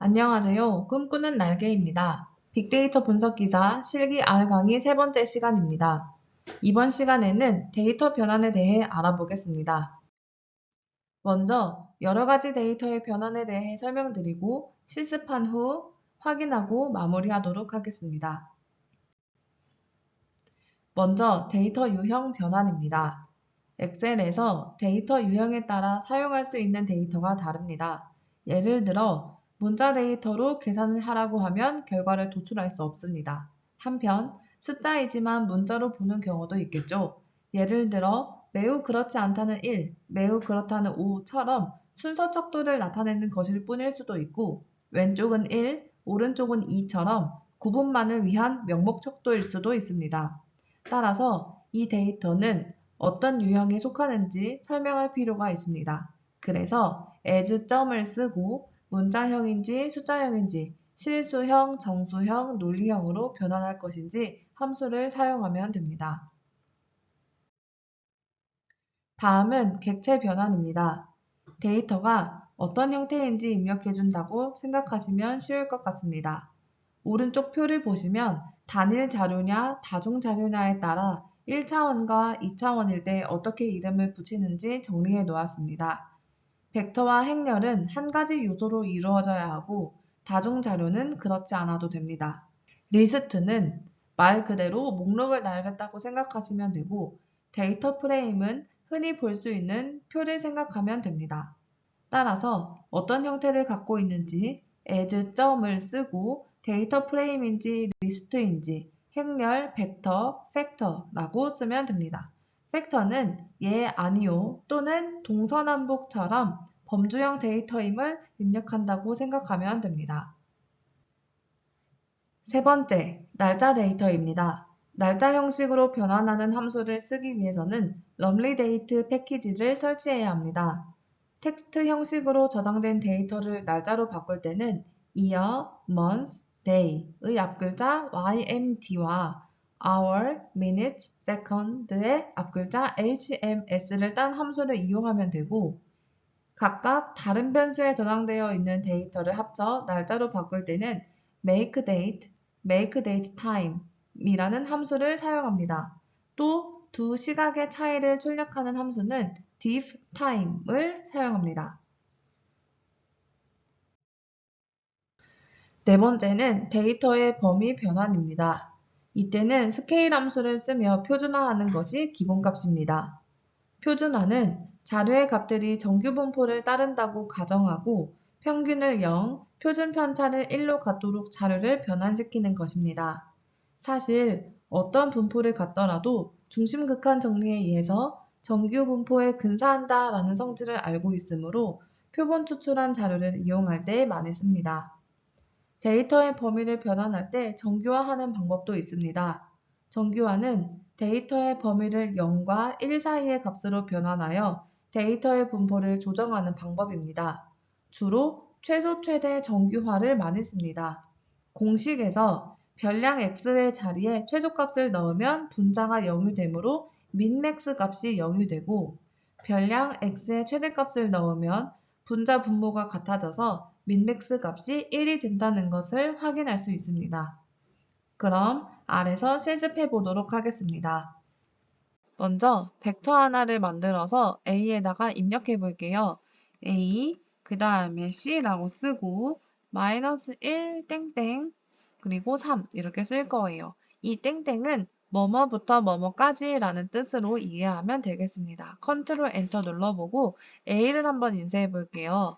안녕하세요. 꿈꾸는 날개입니다. 빅데이터 분석 기사 실기 R 강의 세 번째 시간입니다. 이번 시간에는 데이터 변환에 대해 알아보겠습니다. 먼저 여러 가지 데이터의 변환에 대해 설명드리고 실습한 후 확인하고 마무리하도록 하겠습니다. 먼저 데이터 유형 변환입니다. 엑셀에서 데이터 유형에 따라 사용할 수 있는 데이터가 다릅니다. 예를 들어 문자 데이터로 계산을 하라고 하면 결과를 도출할 수 없습니다. 한편 숫자이지만 문자로 보는 경우도 있겠죠. 예를 들어 매우 그렇지 않다는 1, 매우 그렇다는 5처럼 순서 척도를 나타내는 것일 뿐일 수도 있고 왼쪽은 1, 오른쪽은 2처럼 구분만을 위한 명목 척도일 수도 있습니다. 따라서 이 데이터는 어떤 유형에 속하는지 설명할 필요가 있습니다. 그래서 as 점을 쓰고 문자형인지 숫자형인지 실수형, 정수형, 논리형으로 변환할 것인지 함수를 사용하면 됩니다. 다음은 객체 변환입니다. 데이터가 어떤 형태인지 입력해준다고 생각하시면 쉬울 것 같습니다. 오른쪽 표를 보시면 단일 자료냐 다중 자료냐에 따라 1차원과 2차원일 때 어떻게 이름을 붙이는지 정리해 놓았습니다. 벡터와 행렬은 한 가지 요소로 이루어져야 하고 다중 자료는 그렇지 않아도 됩니다. 리스트는 말 그대로 목록을 나열했다고 생각하시면 되고 데이터 프레임은 흔히 볼 수 있는 표를 생각하면 됩니다. 따라서 어떤 형태를 갖고 있는지 as 점을 쓰고 데이터 프레임인지 리스트인지 행렬, 벡터, 팩터라고 쓰면 됩니다. 팩터는 예, 아니요 또는 동서남북처럼 범주형 데이터임을 입력한다고 생각하면 됩니다. 세 번째, 날짜 데이터입니다. 날짜 형식으로 변환하는 함수를 쓰기 위해서는 럼리 데이트 패키지를 설치해야 합니다. 텍스트 형식으로 저장된 데이터를 날짜로 바꿀 때는 year, month, day의 앞글자 ymt와 hour, minutes, second의 앞글자 hms를 딴 함수를 이용하면 되고 각각 다른 변수에 저장되어 있는 데이터를 합쳐 날짜로 바꿀 때는 make date, make date time 이라는 함수를 사용합니다. 또 두 시각의 차이를 출력하는 함수는 diff time을 사용합니다. 네 번째는 데이터의 범위 변환입니다. 이때는 스케일 함수를 쓰며 표준화하는 것이 기본값입니다. 표준화는 자료의 값들이 정규 분포를 따른다고 가정하고 평균을 0, 표준 편차를 1로 갖도록 자료를 변환시키는 것입니다. 사실 어떤 분포를 갖더라도 중심 극한 정리에 의해서 정규 분포에 근사한다 라는 성질을 알고 있으므로 표본 추출한 자료를 이용할 때 많이 씁니다. 데이터의 범위를 변환할 때 정규화하는 방법도 있습니다. 정규화는 데이터의 범위를 0과 1 사이의 값으로 변환하여 데이터의 분포를 조정하는 방법입니다. 주로 최소 최대 정규화를 많이 씁니다. 공식에서 별량 x의 자리에 최소값을 넣으면 분자가 0이 되므로 민맥스 값이 0이 되고 별량 x의 최대값을 넣으면 분자 분모가 같아져서 민맥스 값이 1이 된다는 것을 확인할 수 있습니다. 그럼 아래서 실습해 보도록 하겠습니다. 먼저 벡터 하나를 만들어서 A에다가 입력해 볼게요. A 그 다음에 C라고 쓰고 마이너스 1 땡땡 그리고 3 이렇게 쓸 거예요. 이 땡땡은 뭐뭐부터 뭐뭐까지 라는 뜻으로 이해하면 되겠습니다. 컨트롤 엔터 눌러보고 A를 한번 인쇄해 볼게요.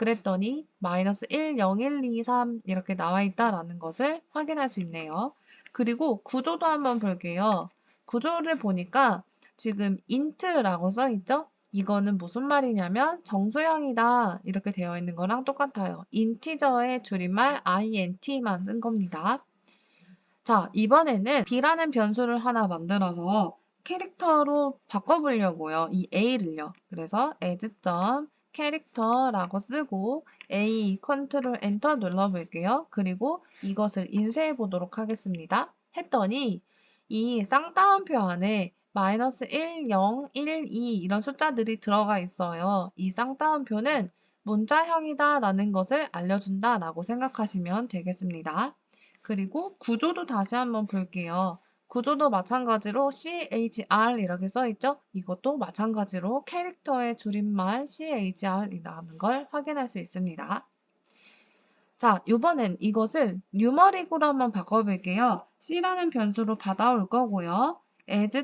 그랬더니 마이너스 1, 0, 1, 2, 3 이렇게 나와 있다라는 것을 확인할 수 있네요. 그리고 구조도 한번 볼게요. 구조를 보니까 지금 int라고 써 있죠? 이거는 무슨 말이냐면 정수형이다 이렇게 되어 있는 거랑 똑같아요. 인티저의 줄임말 int만 쓴 겁니다. 자, 이번에는 b라는 변수를 하나 만들어서 캐릭터로 바꿔보려고요. 이 a를요. 그래서 as. 캐릭터라고 쓰고 a 컨트롤 엔터 눌러볼게요. 그리고 이것을 인쇄해 보도록 하겠습니다. 했더니 이 쌍따옴표 안에 마이너스 1, 0, 1, 2 이런 숫자들이 들어가 있어요. 이 쌍따옴표는 문자형이다 라는 것을 알려준다 라고 생각하시면 되겠습니다. 그리고 구조도 다시 한번 볼게요. 구조도 마찬가지로 CHR 이렇게 써있죠? 이것도 마찬가지로 캐릭터의 줄임말 CHR이라는 걸 확인할 수 있습니다. 자, 이번엔 이것을 한번 바꿔볼게요. C라는 변수로 받아올 거고요. as.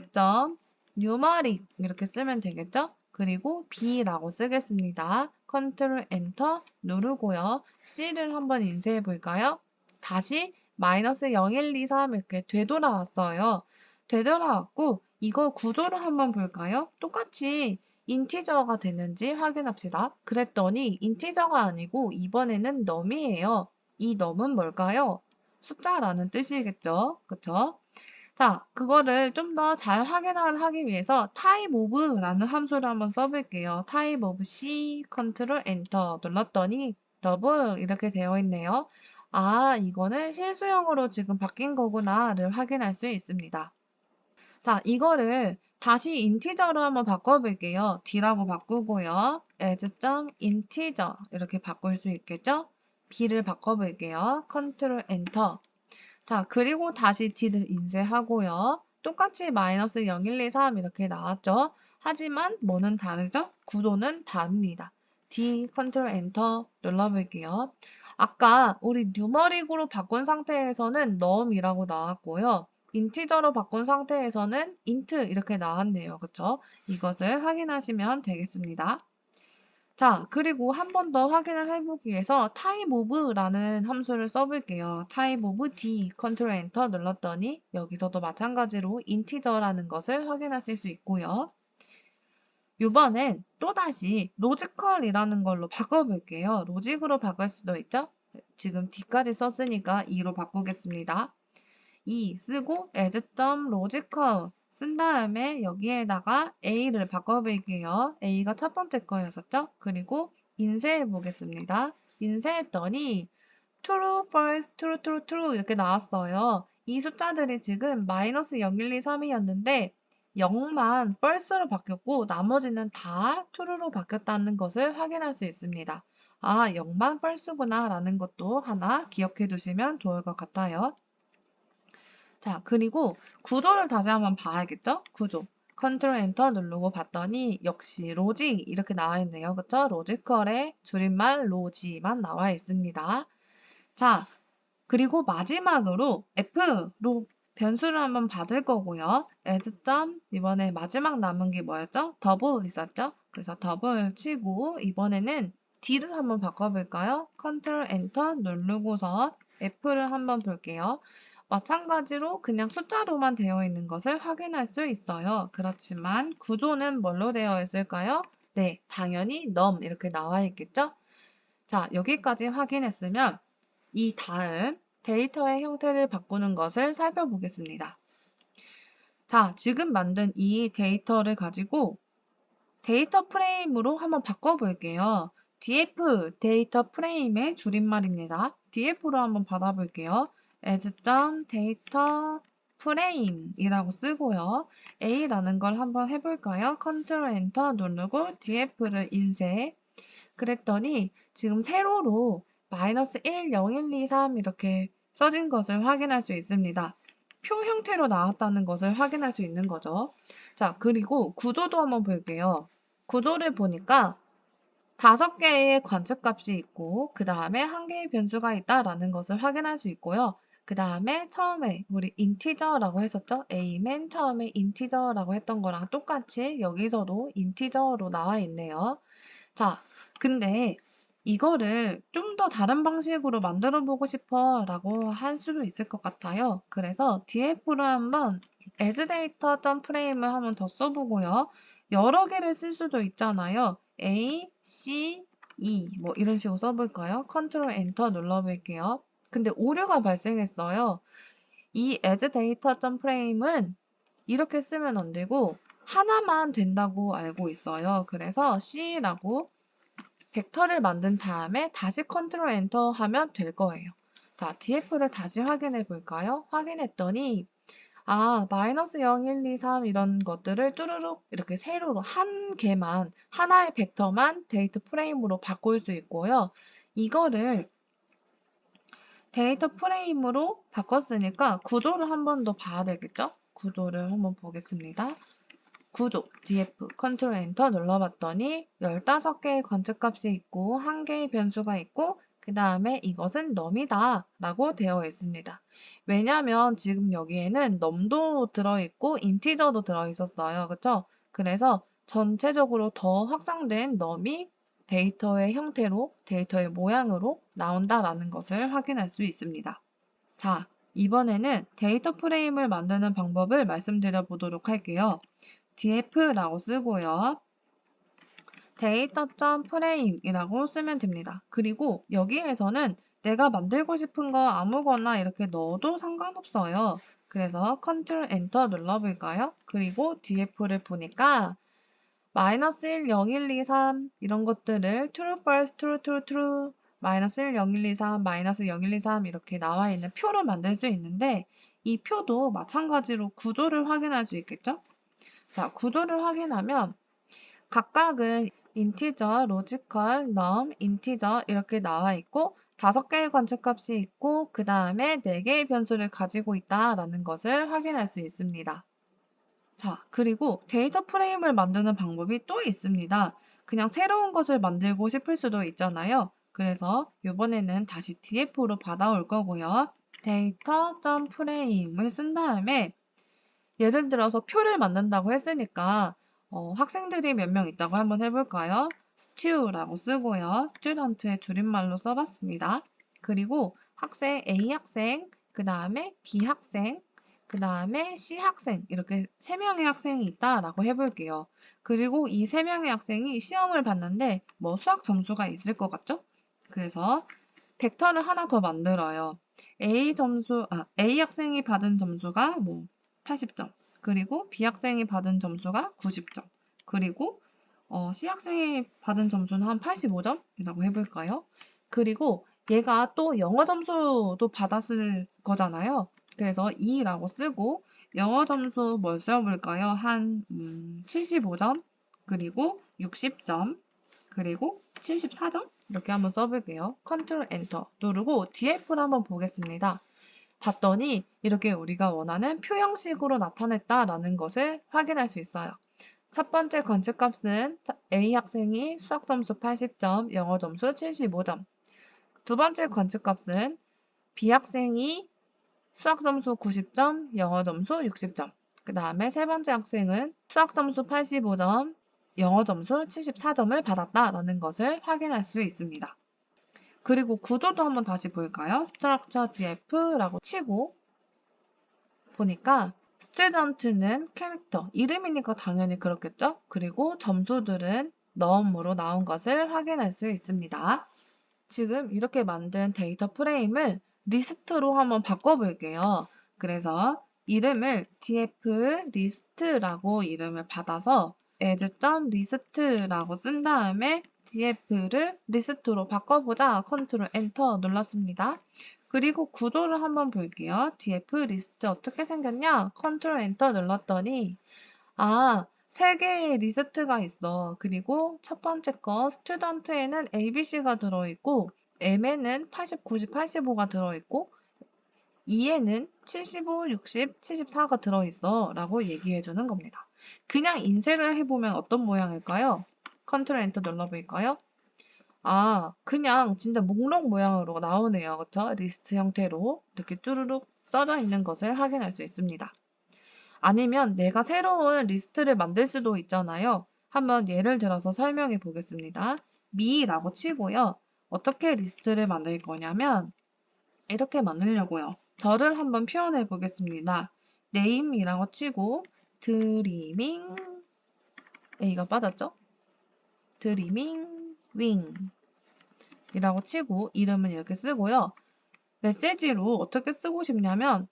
numeric 이렇게 쓰면 되겠죠? 그리고 B라고 쓰겠습니다. 컨트롤 엔터 누르고요. C를 한번 인쇄해 볼까요? 다시 마이너스 0, 1, 2, 3 이렇게 되돌아왔어요. 되돌아왔고 이걸 구조를 한번 볼까요? 똑같이 인티저가 되는지 확인합시다. 그랬더니 인티저가 아니고 이번에는 num이에요. 이 num은 뭘까요? 숫자라는 뜻이겠죠. 그쵸? 자, 그거를 좀 더 잘 확인을 하기 위해서 type of라는 함수를 한번 써볼게요. type of c, 컨트롤 엔터 눌렀더니 더블 이렇게 되어 있네요. 아, 이거는 실수형으로 지금 바뀐 거구나를 확인할 수 있습니다. 자, 이거를 다시 인티저로 한번 바꿔볼게요. d라고 바꾸고요. as.integer 이렇게 바꿀 수 있겠죠? b를 바꿔볼게요. 컨트롤 엔터. 자, 그리고 다시 d를 인쇄하고요. 똑같이 마이너스 0, 1, 2, 3 이렇게 나왔죠? 하지만 뭐는 다르죠? 구조는 다릅니다. d 컨트롤 엔터 눌러볼게요. 아까 우리 뉴머릭으로 바꾼 상태에서는 num이라고 나왔고요. 인티저로 바꾼 상태에서는 int 이렇게 나왔네요. 그쵸? 이것을 확인하시면 되겠습니다. 자, 그리고 한 번 더 확인을 해보기 위해서 type of라는 함수를 써볼게요. type of d, 컨트롤 엔터 눌렀더니 여기서도 마찬가지로 인티저라는 것을 확인하실 수 있고요. 이번엔 또다시 logical이라는 걸로 바꿔볼게요. 로직으로 바꿀 수도 있죠? 지금 d까지 썼으니까 2로 바꾸겠습니다. 2 쓰고 as.logical 쓴 다음에 여기에다가 a를 바꿔볼게요. a가 첫 번째 거였었죠? 그리고 인쇄해 보겠습니다. 인쇄했더니 true, false, true, true, true 이렇게 나왔어요. 이 숫자들이 지금 마이너스 0, 1, 2, 3이었는데 0만 false로 바뀌었고 나머지는 다 true로 바뀌었다는 것을 확인할 수 있습니다. 아, 0만 false구나 라는 것도 하나 기억해 두시면 좋을 것 같아요. 자, 그리고 구조를 다시 한번 봐야겠죠? 구조. 컨트롤 엔터 누르고 봤더니 역시 로지 이렇게 나와 있네요. 그쵸? 로지컬의 줄임말 로지만 나와 있습니다. 자, 그리고 마지막으로 F로 변수를 한번 받을 거고요. As. 이번에 마지막 남은 게 뭐였죠? 더블 있었죠? 그래서 더블 치고 이번에는 D를 한번 바꿔볼까요? 컨트롤 엔터 누르고서 F를 한번 볼게요. 마찬가지로 그냥 숫자로만 되어 있는 것을 확인할 수 있어요. 그렇지만 구조는 뭘로 되어 있을까요? 네, 당연히 num 이렇게 나와 있겠죠? 자, 여기까지 확인했으면 이 다음 데이터의 형태를 바꾸는 것을 살펴보겠습니다. 자, 지금 만든 이 데이터를 가지고 데이터 프레임으로 한번 바꿔볼게요. df 데이터 프레임의 줄임말입니다. df로 한번 받아볼게요. as data frame이라고 쓰고요. a라는 걸 한번 해볼까요? 컨트롤 엔터 누르고 df를 인쇄. 그랬더니 지금 세로로 마이너스 1, 0, 1, 2, 3 이렇게 써진 것을 확인할 수 있습니다. 표 형태로 나왔다는 것을 확인할 수 있는 거죠. 자, 그리고 구조도 한번 볼게요. 구조를 보니까 다섯 개의 관측값이 있고 그 다음에 한 개의 변수가 있다라는 것을 확인할 수 있고요. 그 다음에 처음에 우리 인티저라고 했었죠? a 맨 처음에 인티저라고 했던 거랑 똑같이 여기서도 인티저로 나와 있네요. 자, 근데 이거를 좀 더 다른 방식으로 만들어 보고 싶어 라고 할 수도 있을 것 같아요. 그래서 df로 한번 asData.frame을 한번 더 써보고요. 여러 개를 쓸 수도 있잖아요. A, C, E 뭐 이런 식으로 써볼까요? 컨트롤 엔터 눌러볼게요. 근데 오류가 발생했어요. 이 asData.frame은 이렇게 쓰면 안 되고 하나만 된다고 알고 있어요. 그래서 C라고 벡터를 만든 다음에 다시 컨트롤 엔터 하면 될 거예요. 자, df를 다시 확인해 볼까요? 확인했더니 아, 마이너스 0, 1, 2, 3 이런 것들을 쭈루룩 이렇게 세로로 한 개만, 하나의 벡터만 데이터 프레임으로 바꿀 수 있고요. 이거를 데이터 프레임으로 바꿨으니까 구조를 한 번 더 봐야 되겠죠? 구조를 한번 보겠습니다. 구조, df, 컨트롤 엔터 눌러봤더니 15개의 관측값이 있고 1개의 변수가 있고 그 다음에 이것은 num이다 라고 되어 있습니다. 왜냐하면 지금 여기에는 num도 들어있고 인티저도 들어있었어요. 그쵸? 그래서 전체적으로 더 확장된 num이 데이터의 형태로, 데이터의 모양으로 나온다라는 것을 확인할 수 있습니다. 자, 이번에는 데이터 프레임을 만드는 방법을 말씀드려 보도록 할게요. Df라고 쓰고요. 데이터.프레임이라고 쓰면 됩니다. 그리고 여기에서는 내가 만들고 싶은 거 아무거나 이렇게 넣어도 상관없어요. 그래서 컨트롤 엔터 눌러볼까요? 그리고 df를 보니까 마이너스 1, 0, 1, 2, 3 이런 것들을 true, false, true, true, true 마이너스 1, 0, 1, 2, 3, 마이너스 0, 1, 2, 3 이렇게 나와 있는 표로 만들 수 있는데 이 표도 마찬가지로 구조를 확인할 수 있겠죠? 자, 구조를 확인하면 각각은 인티저, 로지컬, 넘, 인티저 이렇게 나와 있고 다섯 개의 관측값이 있고 그 다음에 네 개의 변수를 가지고 있다라는 것을 확인할 수 있습니다. 자, 그리고 데이터 프레임을 만드는 방법이 또 있습니다. 그냥 새로운 것을 만들고 싶을 수도 있잖아요. 그래서 이번에는 다시 df로 받아올 거고요. 데이터.frame을 쓴 다음에 예를 들어서 표를 만든다고 했으니까 어, 학생들이 몇 명 있다고 한번 해볼까요? stew라고 쓰고요. student의 줄임말로 써봤습니다. 그리고 학생 A 학생, 그 다음에 B 학생, 그 다음에 C 학생 이렇게 세 명의 학생이 있다라고 해볼게요. 그리고 이 세 명의 학생이 시험을 봤는데 뭐 수학 점수가 있을 것 같죠? 그래서 벡터를 하나 더 만들어요. A 점수, 아, A 학생이 받은 점수가 뭐 80점. 그리고 B 학생이 받은 점수가 90점. 그리고 어, C 학생이 받은 점수는 한 85점이라고 해볼까요? 그리고 얘가 또 영어 점수도 받았을 거잖아요. 그래서 2라고 쓰고 영어 점수 뭘 써볼까요? 한 음, 75점, 그리고 60점, 그리고 74점 이렇게 한번 써볼게요. 컨트롤 엔터 누르고 df를 한번 보겠습니다. 봤더니 이렇게 우리가 원하는 표 형식으로 나타냈다라는 것을 확인할 수 있어요. 첫 번째 관측값은 A 학생이 수학 점수 80점, 영어 점수 75점. 두 번째 관측값은 B 학생이 수학 점수 90점, 영어 점수 60점. 그 다음에 세 번째 학생은 수학 점수 85점, 영어 점수 74점을 받았다라는 것을 확인할 수 있습니다. 그리고 구조도 한번 다시 볼까요? structure df라고 치고 보니까 student는 캐릭터, 이름이니까 당연히 그렇겠죠? 그리고 점수들은 num으로 나온 것을 확인할 수 있습니다. 지금 이렇게 만든 데이터 프레임을 리스트로 한번 바꿔볼게요. 그래서 이름을 df list라고 이름을 받아서 as.list라고 쓴 다음에 df를 리스트로 바꿔보자 컨트롤 엔터 눌렀습니다. 그리고 구조를 한번 볼게요. df 리스트 어떻게 생겼냐? 컨트롤 엔터 눌렀더니 아, 세 개의 리스트가 있어. 그리고 첫 번째 거 스튜던트에는 ABC가 들어있고 M에는 80, 90, 85가 들어있고 2에는 75, 60, 74가 들어있어 라고 얘기해 주는 겁니다. 그냥 인쇄를 해보면 어떤 모양일까요? 컨트롤 엔터 눌러볼까요? 아, 그냥 진짜 목록 모양으로 나오네요. 그쵸? 리스트 형태로 이렇게 쭈루룩 써져 있는 것을 확인할 수 있습니다. 아니면 내가 새로운 리스트를 만들 수도 있잖아요. 한번 예를 들어서 설명해 보겠습니다. 미라고 치고요. 어떻게 리스트를 만들 거냐면 이렇게 만들려고요. 저를 한번 표현해 보겠습니다. name이라고 치고 드리밍 A가 빠졌죠? 드리밍 윙 이라고 치고 이름은 이렇게 쓰고요. 메시지로 어떻게 쓰고 싶냐면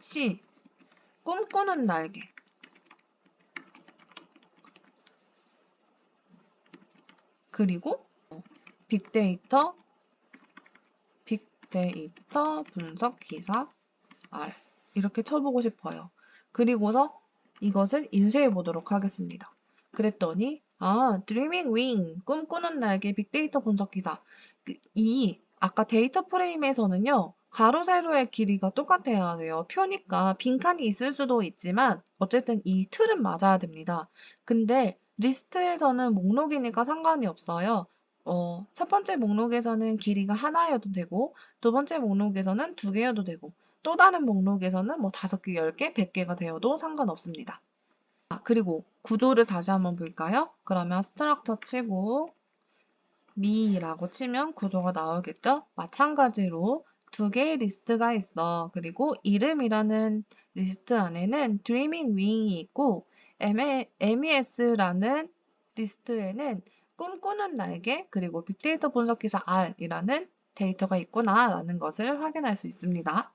C 꿈꾸는 날개 그리고 빅데이터 빅데이터 분석 기사 R 이렇게 쳐보고 싶어요. 그리고서 이것을 인쇄해 보도록 하겠습니다. 그랬더니 아, Dreaming Wing, 꿈꾸는 날개 빅데이터 분석 기사. 그, 이 아까 데이터 프레임에서는요. 가로 세로의 길이가 똑같아야 돼요. 표니까 빈칸이 있을 수도 있지만 어쨌든 이 틀은 맞아야 됩니다. 근데 리스트에서는 목록이니까 상관이 없어요. 어, 첫 번째 목록에서는 길이가 하나여도 되고 두 번째 목록에서는 두 개여도 되고 또 다른 목록에서는 뭐 다섯 개, 열 개, 백 개가 되어도 상관없습니다. 아, 그리고 구조를 다시 한번 볼까요? 그러면 스트럭처 치고 미라고 치면 구조가 나오겠죠? 마찬가지로 두 개의 리스트가 있어. 그리고 이름이라는 리스트 안에는 Dreaming Wing이 있고 MES라는 리스트에는 꿈꾸는 날개 그리고 빅데이터 분석 기사 R이라는 데이터가 있구나라는 것을 확인할 수 있습니다.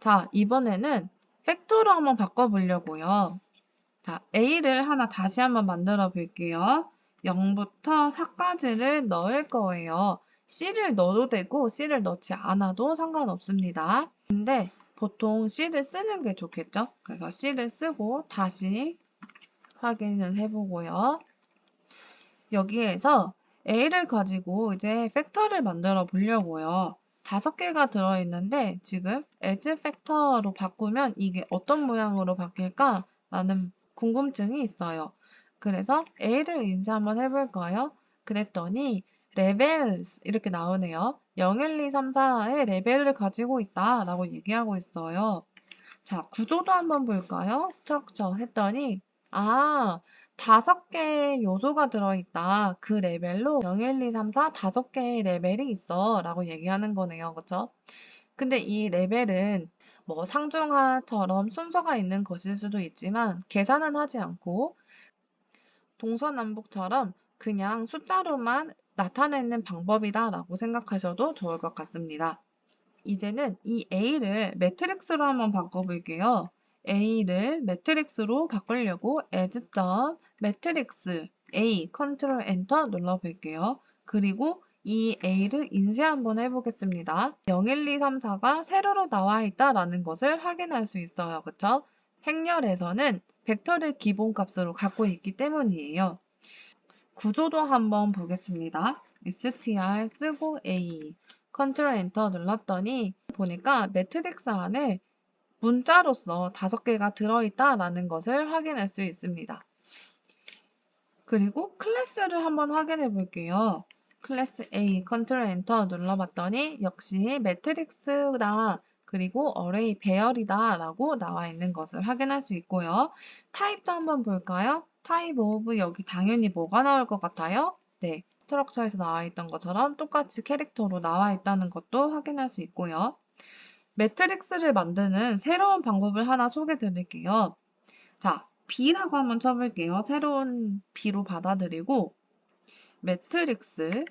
자, 이번에는 팩터로 한번 바꿔보려고요. 자, A를 하나 다시 한번 만들어 볼게요. 0부터 4까지를 넣을 거예요. C를 넣어도 되고 C를 넣지 않아도 상관없습니다. 근데 보통 C를 쓰는 게 좋겠죠? 그래서 C를 쓰고 다시 확인을 해보고요. 여기에서 A를 가지고 이제 팩터를 만들어 보려고요. 다섯 개가 들어있는데 지금 as 팩터로 바꾸면 이게 어떤 모양으로 바뀔까? 라는 궁금증이 있어요. 그래서 A를 인쇄 한번 해볼까요? 그랬더니 levels 이렇게 나오네요. 0, 1, 2, 3, 4의 레벨을 가지고 있다 라고 얘기하고 있어요. 자, 구조도 한번 볼까요? structure 했더니 아, 다섯 개의 요소가 들어있다. 그 레벨로 0, 1, 2, 3, 4 다섯 개의 레벨이 있어 라고 얘기하는 거네요. 그쵸? 근데 이 레벨은 뭐 상중하처럼 순서가 있는 것일 수도 있지만 계산은 하지 않고 동서남북처럼 그냥 숫자로만 나타내는 방법이다 라고 생각하셔도 좋을 것 같습니다. 이제는 이 A를 매트릭스로 한번 바꿔볼게요. A를 매트릭스로 바꾸려고 as. 매트릭스 A 컨트롤 엔터 눌러볼게요. 그리고 이 A를 인쇄 한번 해보겠습니다. 0, 1, 2, 3, 4가 세로로 나와 있다라는 것을 확인할 수 있어요. 그쵸? 행렬에서는 벡터를 기본값으로 갖고 있기 때문이에요. 구조도 한번 보겠습니다. str 쓰고 a 컨트롤 엔터 눌렀더니 보니까 매트릭스 안에 문자로서 다섯 개가 들어있다라는 것을 확인할 수 있습니다. 그리고 클래스를 한번 확인해 볼게요. 클래스 A 컨트롤 엔터 눌러봤더니 역시 매트릭스다 그리고 어레이 배열이다 라고 나와 있는 것을 확인할 수 있고요. 타입도 한번 볼까요? 타입 오브 여기 당연히 뭐가 나올 것 같아요? 네, 스트럭처에서 나와 있던 것처럼 똑같이 캐릭터로 나와 있다는 것도 확인할 수 있고요. 매트릭스를 만드는 새로운 방법을 하나 소개해 드릴게요. 자, B라고 한번 쳐볼게요. 새로운 B로 받아들이고 매트릭스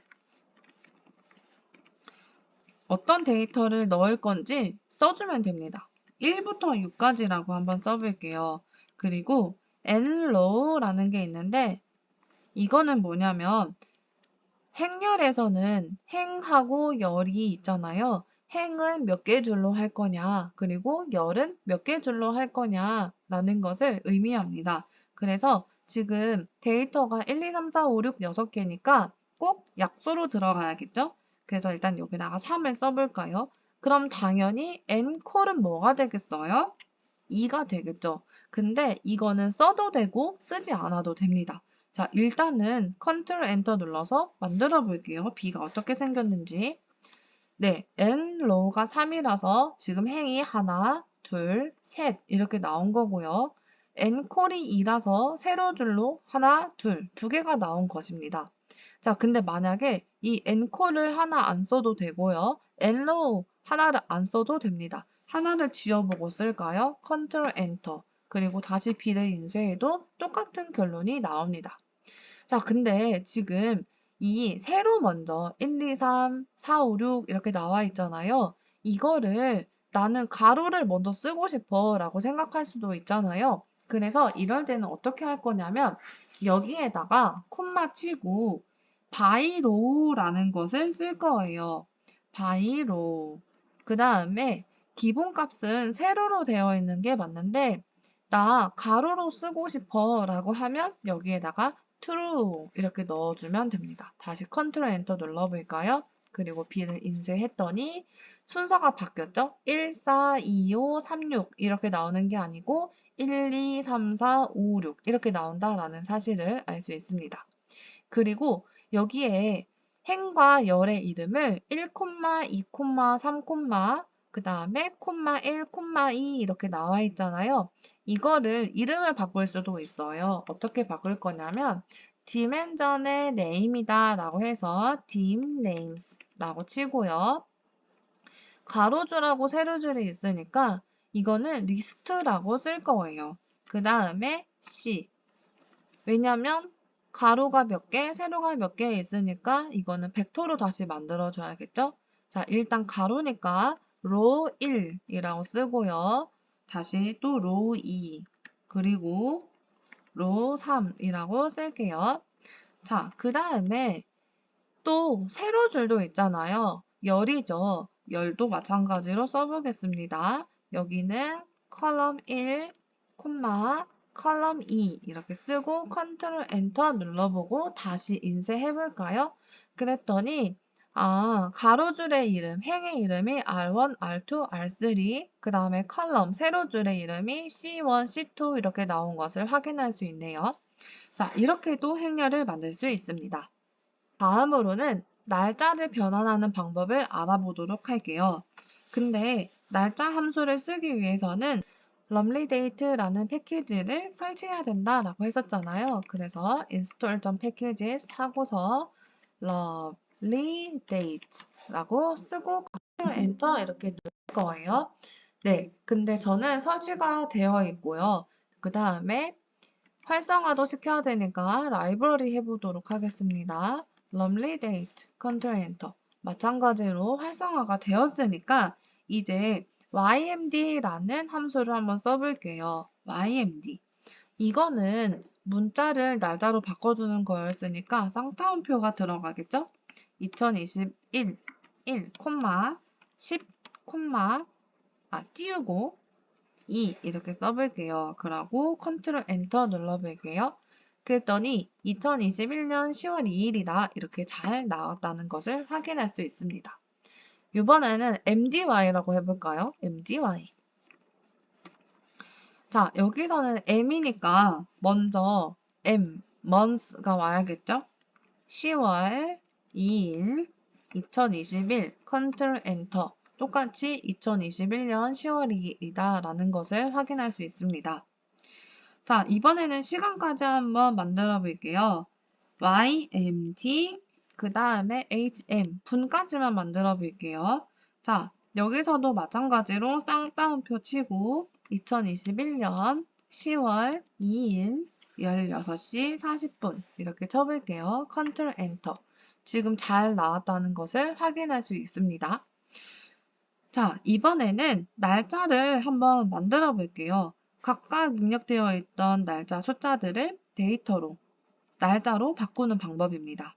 어떤 데이터를 넣을 건지 써주면 됩니다. 1부터 6까지라고 한번 써볼게요. 그리고 nrow라는 게 있는데 이거는 뭐냐면 행렬에서는 행하고 열이 있잖아요. 행은 몇 개 줄로 할 거냐, 그리고 열은 몇 개 줄로 할 거냐 라는 것을 의미합니다. 그래서 지금 데이터가 1, 2, 3, 4, 5, 6, 6개니까 꼭 약수로 들어가야겠죠? 그래서 일단 여기다가 3을 써볼까요? 그럼 당연히 n콜은 뭐가 되겠어요? 2가 되겠죠. 근데 이거는 써도 되고 쓰지 않아도 됩니다. 자, 일단은 컨트롤 엔터 눌러서 만들어 볼게요. b가 어떻게 생겼는지. 네, n 로우가 3이라서 지금 행이 하나, 둘, 셋 이렇게 나온 거고요. n 콜이 2라서 세로 줄로 하나, 둘, 두 개가 나온 것입니다. 자, 근데 만약에 이 n콜을 하나 안 써도 되고요. n로우 하나를 안 써도 됩니다. 하나를 지워보고 쓸까요? 컨트롤 엔터. 그리고 다시 비례 인쇄해도 똑같은 결론이 나옵니다. 자, 근데 지금 이 세로 먼저 1, 2, 3, 4, 5, 6 이렇게 나와 있잖아요. 이거를 나는 가로를 먼저 쓰고 싶어 라고 생각할 수도 있잖아요. 그래서 이럴 때는 어떻게 할 거냐면 여기에다가 콤마 치고 바이로우라는 것을 쓸 거예요. 바이로우. 그 다음에 기본값은 세로로 되어 있는 게 맞는데 나 가로로 쓰고 싶어 라고 하면 여기에다가 true 이렇게 넣어주면 됩니다. 다시 컨트롤 엔터 눌러볼까요? 그리고 B를 인쇄했더니 순서가 바뀌었죠? 1, 4, 2, 5, 3, 6 이렇게 나오는 게 아니고 1, 2, 3, 4, 5, 6 이렇게 나온다라는 사실을 알 수 있습니다. 그리고 여기에 행과 열의 이름을 1, 2, 3, 그 다음에 콤마 1, 콤마 2 이렇게 나와 있잖아요. 이거를 이름을 바꿀 수도 있어요. 어떻게 바꿀 거냐면 dimension의 name이다 라고 해서 dim names 라고 치고요. 가로줄하고 세로줄이 있으니까 이거는 리스트라고 쓸 거예요. 그 다음에 C. 왜냐면 가로가 몇 개, 세로가 몇 개 있으니까 이거는 벡터로 다시 만들어 줘야겠죠? 자, 일단 가로니까 row 1이라고 쓰고요. 다시 또 row 2 그리고 row 3이라고 쓸게요. 자, 그 다음에 또 세로 줄도 있잖아요. 열이죠. 열도 마찬가지로 써보겠습니다. 여기는 컬럼 1, 콤마, 컬럼 2 이렇게 쓰고 컨트롤 엔터 눌러보고 다시 인쇄해 볼까요? 그랬더니 아, 가로줄의 이름, 행의 이름이 R1, R2, R3, 그 다음에 컬럼, 세로줄의 이름이 C1, C2 이렇게 나온 것을 확인할 수 있네요. 자, 이렇게도 행렬을 만들 수 있습니다. 다음으로는 날짜를 변환하는 방법을 알아보도록 할게요. 근데 날짜 함수를 쓰기 위해서는 lovelydate라는 패키지를 설치해야 된다라고 했었잖아요. 그래서 install.packages 하고서 lovelydate라고 쓰고 컨트롤 엔터 이렇게 누를 거예요. 네, 근데 저는 설치가 되어 있고요. 그 다음에 활성화도 시켜야 되니까 라이브러리 해보도록 하겠습니다. lovelyDate, 컨트롤 엔터. 마찬가지로 활성화가 되었으니까 이제 ymd라는 함수를 한번 써볼게요. ymd. 이거는 문자를 날짜로 바꿔주는 거였으니까 쌍따옴표가 들어가겠죠? 2021, 1, 10, 아, 띄우고 2 이렇게 써볼게요. 그러고 컨트롤 엔터 눌러볼게요. 그랬더니 2021년 10월 2일이다 이렇게 잘 나왔다는 것을 확인할 수 있습니다. 이번에는 MDY라고 해볼까요? MDY. 자, 여기서는 M이니까 먼저 M, months가 와야겠죠? 10월 2일 2021 컨트롤 엔터 똑같이 2021년 10월 2일이다 라는 것을 확인할 수 있습니다. 자, 이번에는 시간까지 한번 만들어 볼게요. YMT, 그 다음에 HM, 분까지만 만들어 볼게요. 자, 여기서도 마찬가지로 쌍따옴표 치고 2021년 10월 2일 16시 40분 이렇게 쳐볼게요. 컨트롤 엔터. 지금 잘 나왔다는 것을 확인할 수 있습니다. 자, 이번에는 날짜를 한번 만들어 볼게요. 각각 입력되어 있던 날짜 숫자들을 데이터로, 날짜로 바꾸는 방법입니다.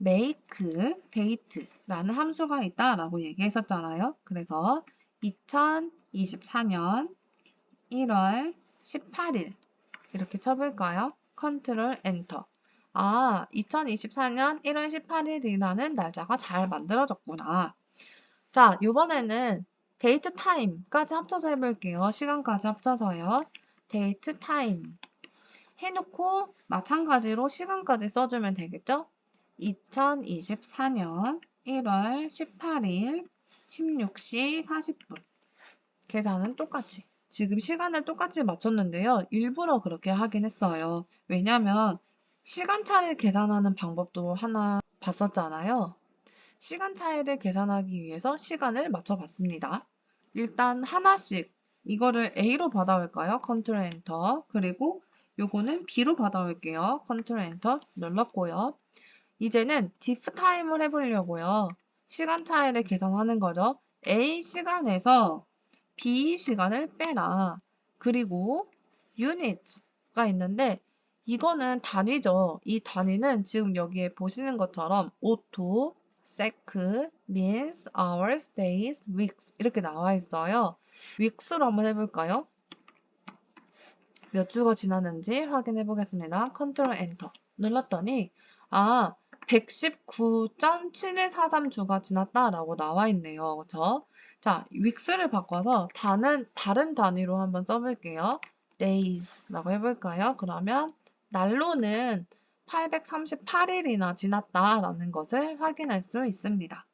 make date라는 함수가 있다라고 얘기했었잖아요. 그래서 2024년 1월 18일 이렇게 쳐볼까요? 컨트롤 엔터. 아, 2024년 1월 18일이라는 날짜가 잘 만들어졌구나. 자, 이번에는 데이트 타임까지 합쳐서 해볼게요. 시간까지 합쳐서요. 데이트 타임 해놓고 마찬가지로 시간까지 써주면 되겠죠? 2024년 1월 18일 16시 40분 계산은 똑같이 지금 시간을 똑같이 맞췄는데요. 일부러 그렇게 하긴 했어요. 왜냐면 시간차를 계산하는 방법도 하나 봤었잖아요. 시간 차이를 계산하기 위해서 시간을 맞춰봤습니다. 일단 하나씩 이거를 A로 받아올까요? 컨트롤 엔터. 그리고 요거는 B로 받아올게요. 컨트롤 엔터 눌렀고요. 이제는 디프 타임을 해보려고요. 시간 차이를 계산하는 거죠. A 시간에서 B 시간을 빼라. 그리고 unit가 있는데 이거는 단위죠. 이 단위는 지금 여기에 보시는 것처럼 오토, sec, means, hours, days, weeks 이렇게 나와 있어요. weeks로 한번 해볼까요? 몇 주가 지났는지 확인해 보겠습니다. 컨트롤 엔터 눌렀더니 아 119.7143주가 지났다라고 나와 있네요. 그렇죠? 자, weeks를 바꿔서 다른 다른 단위로 한번 써볼게요. days라고 해볼까요? 그러면 날로는 838일이나 지났다라는 것을 확인할 수 있습니다.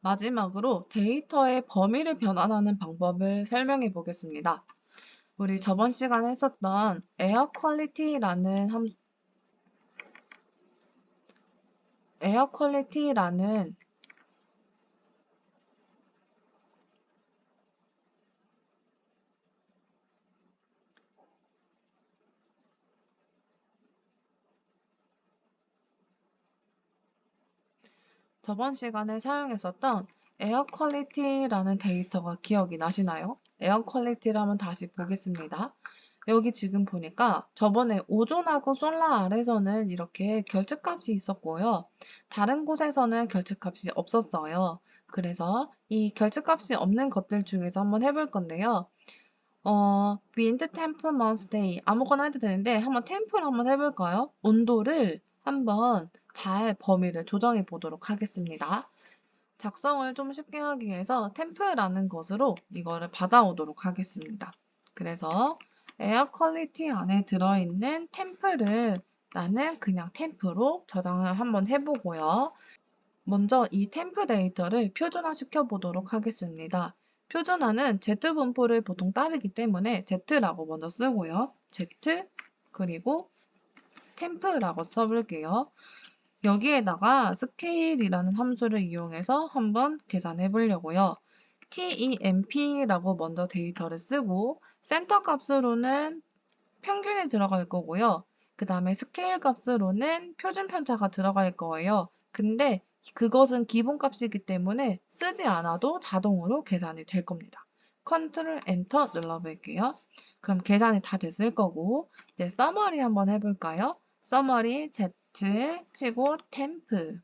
마지막으로 데이터의 범위를 변환하는 방법을 설명해 보겠습니다. 우리 저번 시간에 했었던 에어 퀄리티라는 함 에어 퀄리티라는 저번 시간에 사용했었던 에어 퀄리티라는 데이터가 기억이 나시나요? 에어 퀄리티를 한번 다시 보겠습니다. 여기 지금 보니까 저번에 오존하고 솔라 아래서는 이렇게 결측값이 있었고요. 다른 곳에서는 결측값이 없었어요. 그래서 이 결측값이 없는 것들 중에서 한번 해볼 건데요. 어, wind, temp, month, day 아무거나 해도 되는데 한번 temp를 한번 해볼까요? 온도를 한번 잘 범위를 조정해 보도록 하겠습니다. 작성을 좀 쉽게 하기 위해서 템프라는 것으로 이거를 받아오도록 하겠습니다. 그래서 에어 퀄리티 안에 들어있는 템프를 나는 그냥 템프로 저장을 한번 해보고요. 먼저 이 템프 데이터를 표준화 시켜 보도록 하겠습니다. 표준화는 Z 분포를 보통 따르기 때문에 Z라고 먼저 쓰고요. Z 그리고 템프라고 써볼게요. 여기에다가 스케일이라는 함수를 이용해서 한번 계산해 보려고요. temp라고 먼저 데이터를 쓰고 센터 값으로는 평균이 들어갈 거고요. 그 다음에 스케일 값으로는 표준 편차가 들어갈 거예요. 근데 그것은 기본값이기 때문에 쓰지 않아도 자동으로 계산이 될 겁니다. 컨트롤 엔터 눌러볼게요. 그럼 계산이 다 됐을 거고 이제 서머리 한번 해볼까요? 서머리 Z 치고 템프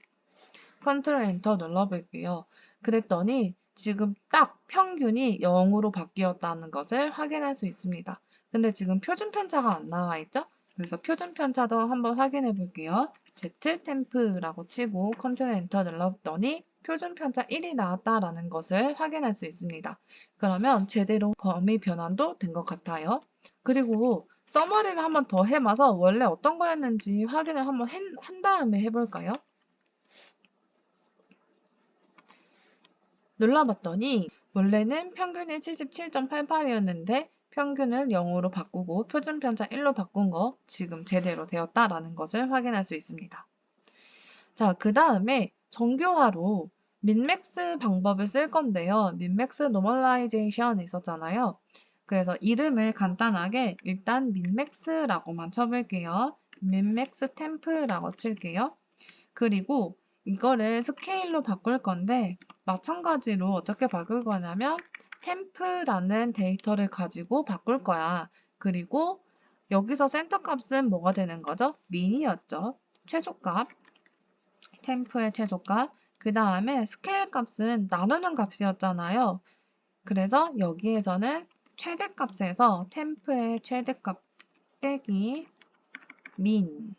컨트롤 엔터 눌러볼게요. 그랬더니 지금 딱 평균이 0으로 바뀌었다는 것을 확인할 수 있습니다. 근데 지금 표준 편차가 안 나와 있죠? 그래서 표준 편차도 한번 확인해 볼게요. Z 템프라고 치고 컨트롤 엔터 눌렀더니 표준 편차 1이 나왔다라는 것을 확인할 수 있습니다. 그러면 제대로 범위 변환도 된 것 같아요. 그리고 서머리를 한번 더 해봐서 원래 어떤 거였는지 확인을 한번 한 다음에 해볼까요? 눌러봤더니 원래는 평균이 77.88이었는데 평균을 0으로 바꾸고 표준 편차 1로 바꾼 거 지금 제대로 되었다라는 것을 확인할 수 있습니다. 자, 그 다음에 정교화로 민맥스 방법을 쓸 건데요. 민맥스 노멀라이제이션 있었잖아요. 그래서 이름을 간단하게 일단 민맥스라고만 쳐볼게요. 민맥스 템프라고 칠게요. 그리고 이거를 스케일로 바꿀 건데 마찬가지로 어떻게 바꿀 거냐면 템프라는 데이터를 가지고 바꿀 거야. 그리고 여기서 센터 값은 뭐가 되는 거죠? 민이었죠. 최소값. 템프의 최소값. 그 다음에 스케일 값은 나누는 값이었잖아요. 그래서 여기에서는 최대값에서 템프의 최대값 빼기 민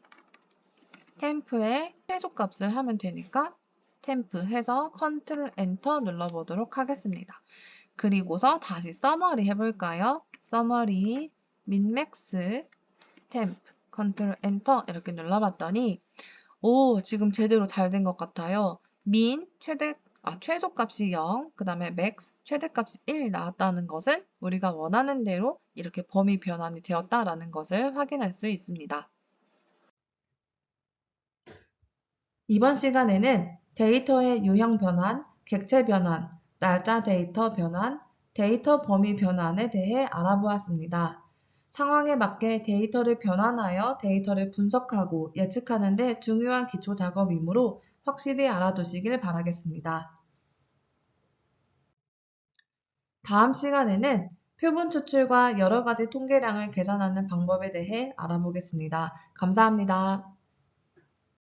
템프의 최소값을 하면 되니까 템프 해서 컨트롤 엔터 눌러보도록 하겠습니다. 그리고서 다시 서머리 해볼까요? 서머리 민맥스 템프 컨트롤 엔터 이렇게 눌러봤더니 오 지금 제대로 잘 된 것 같아요. 민 최대 아, 최소값이 0, 그 다음에 max, 최대값이 1 나왔다는 것은 우리가 원하는 대로 이렇게 범위 변환이 되었다라는 것을 확인할 수 있습니다. 이번 시간에는 데이터의 유형 변환, 객체 변환, 날짜 데이터 변환, 데이터 범위 변환에 대해 알아보았습니다. 상황에 맞게 데이터를 변환하여 데이터를 분석하고 예측하는 데 중요한 기초 작업이므로 확실히 알아두시길 바라겠습니다. 다음 시간에는 표본 추출과 여러 가지 통계량을 계산하는 방법에 대해 알아보겠습니다. 감사합니다.